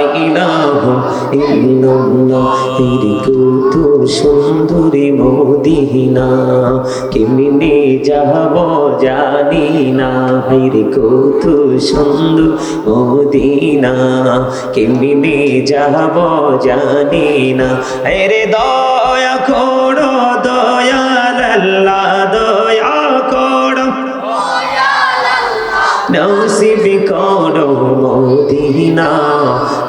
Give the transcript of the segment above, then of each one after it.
ইলাহা ইল্লাল্লাহের কত সুন্দরী মদিনা। কেমনে যাব জানি না। হাইরে কত সুন্দর মদিনা। কেমনে যাব জানি না। রে দয়া করো দয়াল আল্লাহ দয়া করো। নসিব করো মদিনা।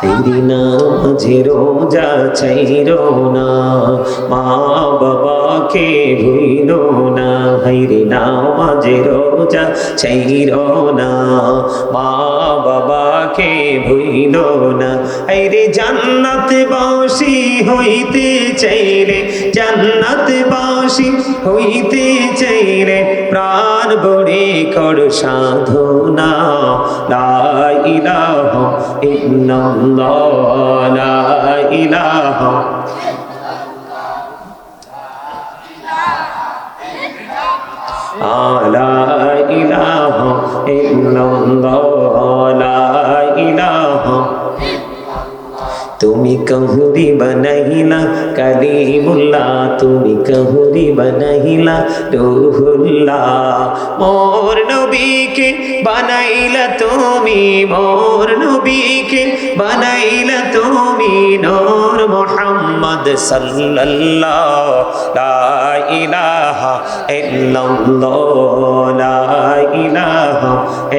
তেরি নামাজে রোজা চাইরো না। মা বাবাকে ভুইল না। হাইরে নামাজে রোজা চাইরো না। মা বাবাকে ভুইল না। হাইরে জান্নাত বাসি হইতে চাইলে জান্নাত বাসি হইতে চাইলে প্রাণ বড়ে কর সাধনা। লা ইলাহা ইল্লাল্লাহ। الله لا إله لا إله إلا الله তুমি কহুরি বনহিলা কলিমুল্লাহ, তুমি কহুরি বনহিলা রুহুল্লাহ। মোর নবীকে বানাইলা তুমি, মোর নবীকে বানাইলা তুমি, নূর মুহাম্মদ সাল্লাল্লাহ। লা ইলাহা ইল্লাল্লাহ, লা ইলাহা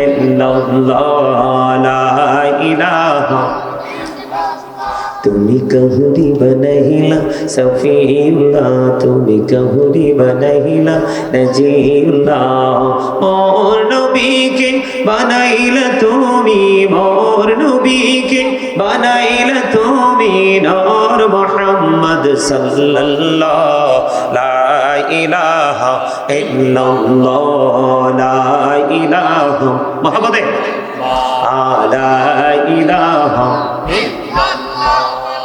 ইল্লাল্লাহ, লা ইলাহা তুমি কহুরি বনহিলা সফিউল্লাহ তুমি কহুরি বনহিলা নজিউল্লাহ মোর নবীকে বানাইলা তুমি মোর নবীকে বানাইলা তুমি নূর মুহাম্মদ সাল্লাল্লাহ লা ইলাহা ইল্লাল্লাহ লা ইলাহা মুহাম্মদে লা ইলাহা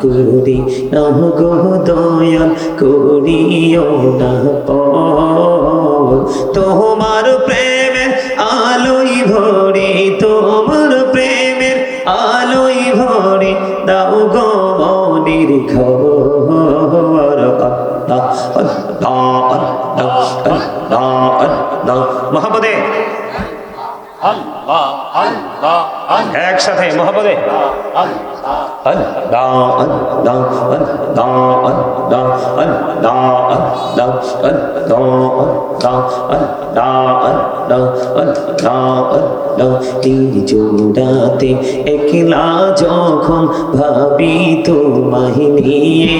করি নগো দয়াল করিও না তোমার প্রেমের আলোই ভরে, তোমার প্রেমের আলোই ভরে, দাও গো মনির ঘর মহাপদে। একসাথে মহাপদে। আল্লাহ মোহাম্মদে জোড়াতে একলা যখন ভাবি তোমায় নিয়ে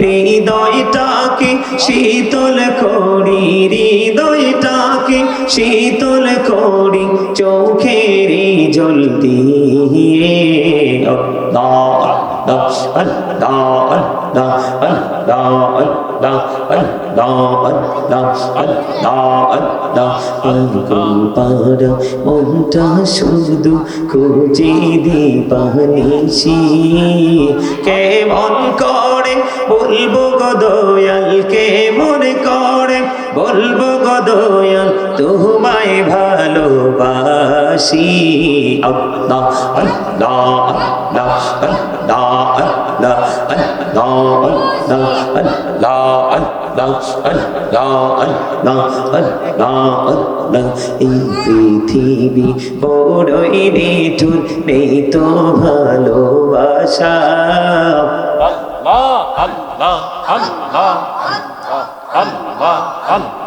হৃদয়টাকে শীতল করি হৃদয়টাকে শীতল করি চোখের জল দিয়ে পারা মনটা শুধু খুঁজে দি পানিছি কেমন করে বলব গদয়াল কেমন করে বলব গো দয়াল তোমায় ভালোবাসি পৃথিবী বড়ই নেই তো ভালোবাসা আল্লাহ আল্লাহ আল্লাহ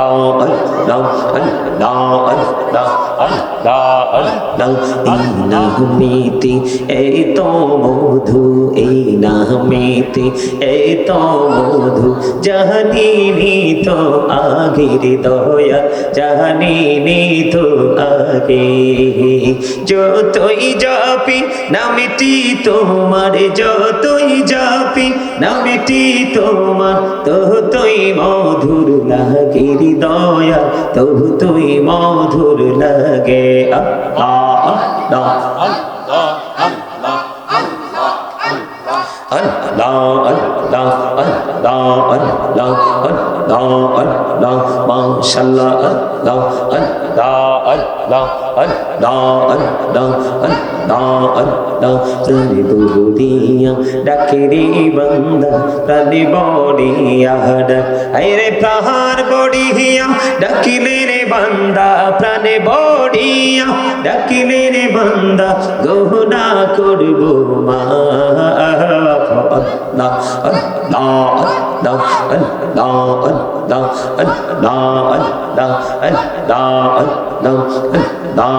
啊 নাহমিতি এই তো মধু এই নাহমিতি এই তো মধু জাহানিনি তো আগের দয়া জাহানিনি তো আগে যতই যাপি নামিটি তোমার যতই যাপি নামিটি তোমার তো তুই মধুর লাগে হৃদয়া তো তুই মধুর লাগে। আল্লাহ আল্লাহ আল্লাহ আল্লাহ আল্লাহ আল্লাহ আল্লাহ। আল্লাহ আল্লাহ আল্লাহ মাশাআল্লাহ আল্লাহ আল্লাহ আল্লাহ আল্লাহ আল্লাহ আল্লাহ আল্লাহ প্রাণে বড়িয়া ডাকে রে বান্দা প্রাণে বড়িয়া ডাক আরে প্রাণ বড়িয়া ডাকিলে বান্দা প্রাণে বড়িয়া ডাকিলে রে বান্দা গহনা করব মা আল্লাহ दा दा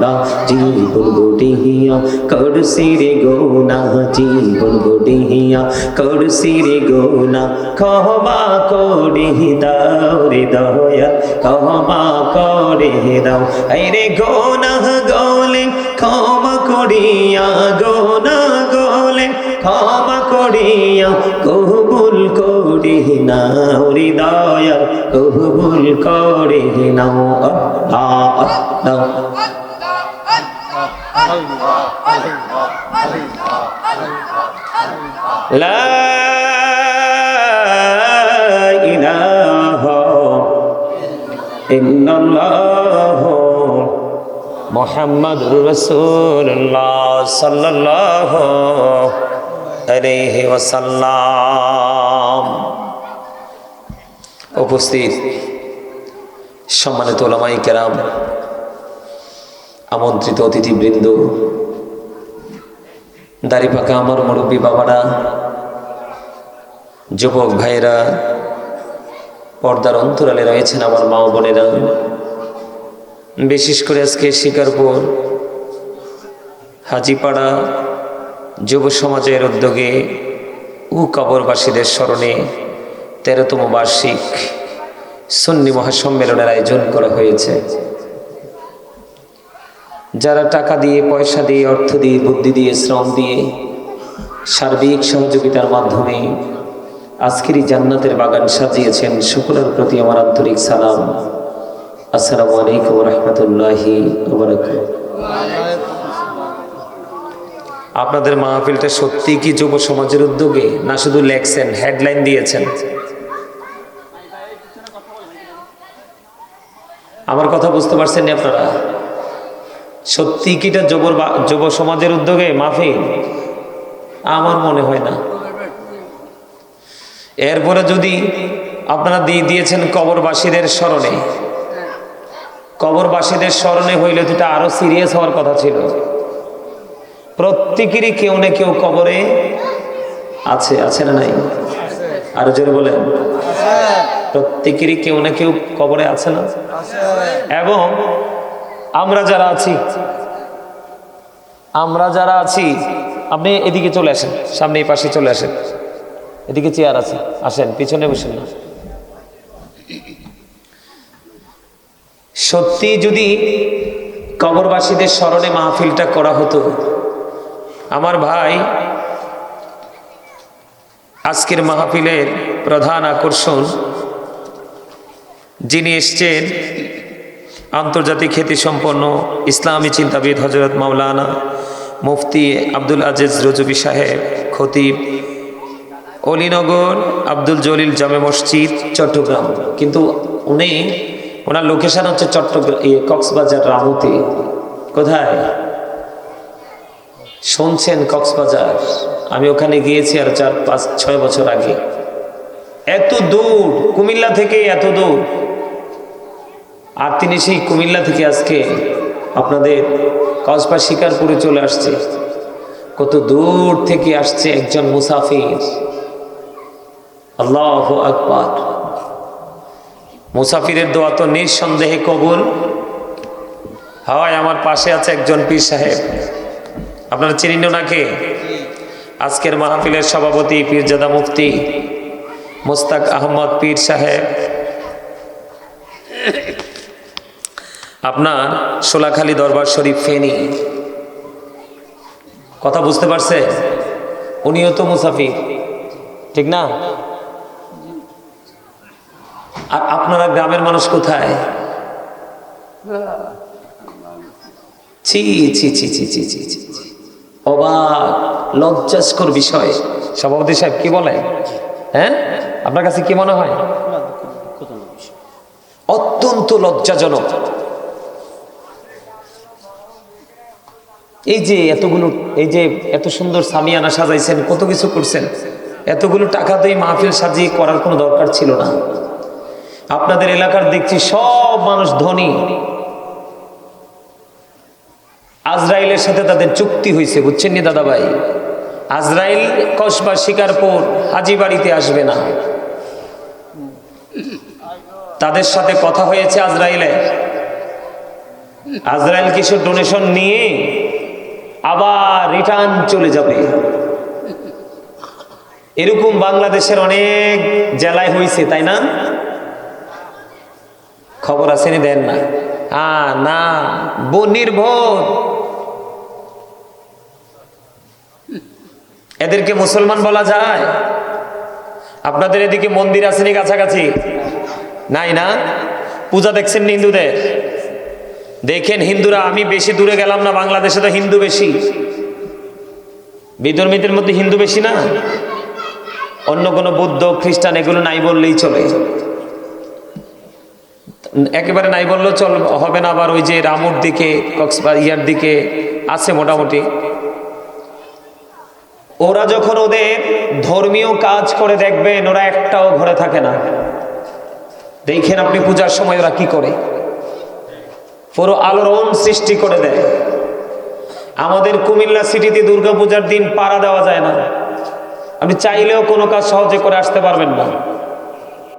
दा, जीवन बुढ़िया कर सिरे गोना, जीवन बुढ़िया कर सिरे गोना ক্ষমা করে দাও রে দয়া ক্ষমা করে দাও এই রে গোনা গলে ক্ষমা করিয়া গোনা গলে ক্ষমা করিয়া গো নাও হৃদয় কবুল করে নাও। আল্লাহ আল্লাহ লা ইলাহা ইল্লাল্লাহ মোহাম্মদুর উপস্থিত সম্মানিত ওলামাই কেরাম, আমন্ত্রিত অতিথিবৃন্দ দাড়ি পাকা আমার মুরব্বী বাবারা, যুবক ভাইরা পর্দার অন্তরালে রয়েছেন আমার মা বোনেরা। বিশেষ করে আজকে শিকারপুর, হাজিপাড়া যুব সমাজের উদ্যোগে উ কবরবাসীদের স্মরণে তেরোতম বার্ষিক সুন্নি মহাসম্মেলনের আয়োজন করা হয়েছে। যারা টাকা দিয়ে, পয়সা দিয়ে, অর্থ দিয়ে, বুদ্ধি দিয়ে, শ্রম দিয়ে সার্বিক সহযোগিতার মাধ্যমে আজকের এই জান্নাতের বাগান সাজিয়েছেন, সকলের প্রতি আমার আন্তরিক সালাম। আসসালামু আলাইকুম রহমতুল্লাহি আপনাদের মাহফিলটা সত্যি কি যুব সমাজের উদ্যোগে না শুধু লেখছেন হেডলাইন দিয়েছেন? আমার কথা বুঝতে পারছেন আপনারা? সত্যি কিটা যুবর বা- যুব সমাজের উদ্যোগে? মাহফিল আমার মনে হয় না। এরপরে যদি আপনারা দিয়ে দিয়েছেন কবরবাসীদের স্মরণে কবরবাসীদের স্মরণে হইলে তো আরও সিরিয়াস হওয়ার কথা ছিল। প্রত্যেকেরই কেউ না কেউ কবরে আছে আছে না নাই? আরও জোরে বলেন। প্রত্যেকেরই কেউ না কেউ কবরে আছে না? এবং আমরা যারা আছি, আমরা যারা আছি, আপনি এদিকে চলে আসেন, সামনে এই পাশে চলে আসেন। এদিকে চেয়ার আছে, আসেন, পিছনে বসেন না। সত্যি যদি কবরবাসীদের স্মরণে মাহফিলটা করা হতো, আমার ভাই আজকের মাহফিলের প্রধান আকর্ষণ যিনি এসছেন আন্তর্জাতিক খ্যাতিসম্পন্ন ইসলামী চিন্তাবিদ হজরত মাওলানা মুফতি আব্দুল আজিজ রজবি সাহেব খতিব অলিনগর আব্দুল জলিল জামে মসজিদ চট্টগ্রাম। কিন্তু উনি ওনার লোকেশন হচ্ছে চট্টগ্রাম ইয়ে, কক্সবাজার রামুতে। কোথায়? শুনছেন কক্সবাজার? আমি ওখানে গিয়েছি আর চার পাঁচ ছয় বছর আগে। এত দূর কুমিল্লা থেকে এত দূর। আর তিনি সেই কুমিল্লা থেকে আজকে আপনাদের কসবা শিকার করে চলে আসছে। কত দূর থেকে আসছে একজন মুসাফির। আল্লাহ আকবর। মুসাফিরের দোয়া তো নিঃসন্দেহে কবুল। হাওয়ায় আমার পাশে আছে একজন পীর সাহেব। আপনারা চিনিন ওনাকে আজকের মাহফিলের সভাপতি পীরজাদা মুফতি মোস্তাক আহমদ পীর সাহেব। আপনার সোলাখালী দরবার শরীফ ফেনি। কথা বুঝতে পারছে? উনিও তো মুসাফির। ঠিক না? আর আপনারা গ্রামের মানুষ কোথায়? ছি ছি ছি ছি ছি ছি ছি অবাক, লজ্জাস্কর বিষয়। সভাপতি সাহেব, কি বলে? হ্যাঁ? আপনার কাছে কি মনে হয়? অত্যন্ত লজ্জাজনক। এই যে এতগুলো, এই যে এত সুন্দর সামিয়ানা সাজাইছেন, কত কিছু করছেন। এতগুলো টাকা দিয়ে মাহফিল সাজিয়ে করার কোনো দরকার ছিল না। আপনাদের এলাকার দেখছি সব মানুষ ধনী। আজরাইলের সাথে তাদের চুক্তি হয়েছে, বুঝছেন নি দাদা ভাই আজরাইল কসবা শিকারপুর হাজি বাড়িতে আসবে না। তাদের সাথে কথা হয়েছে আজরাইলে। আজরাইল কিছু ডোনেশন নিয়ে আবার রিটার্ন চলে যাবে। এরকম বাংলাদেশের অনেক জেলায় হয়েছে তাই না? খবর আসেনি দেন না? হ্যাঁ না নির্ভর। এদেরকে মুসলমান বলা যায়। আপনাদের এদিকে মন্দির আসেনি কাছাকাছি? নাই না? পূজা দেখছেন হিন্দুদের? দেখেন হিন্দুরা, আমি বেশি দূরে গেলাম না, বাংলাদেশে তো হিন্দু বেশি। বিধর্মীদের মধ্যে হিন্দু বেশি না? অন্য কোনো বৌদ্ধ, খ্রিস্টান, এগুলো নাই বললেই চলে। একেবারে নাই বললেও চল, হবে না আবার ওই যে রামুর দিকে ইয়ার দিকে আছে মোটামুটি। ওরা যখন ওদের ধর্মীয় কাজ করে দেখবেন, ওরা একটাও ঘরে থাকে না। দেখেন আপনি পূজার সময় ওরা কি করে। পুরো আলোড়ন সৃষ্টি করে দেয়। আমাদের কুমিল্লা সিটিতে দুর্গাপূজার দিন পাড়া দেওয়া যায় না। আপনি চাইলেও কোনো কাজ সহজে করে আসতে পারবেন না।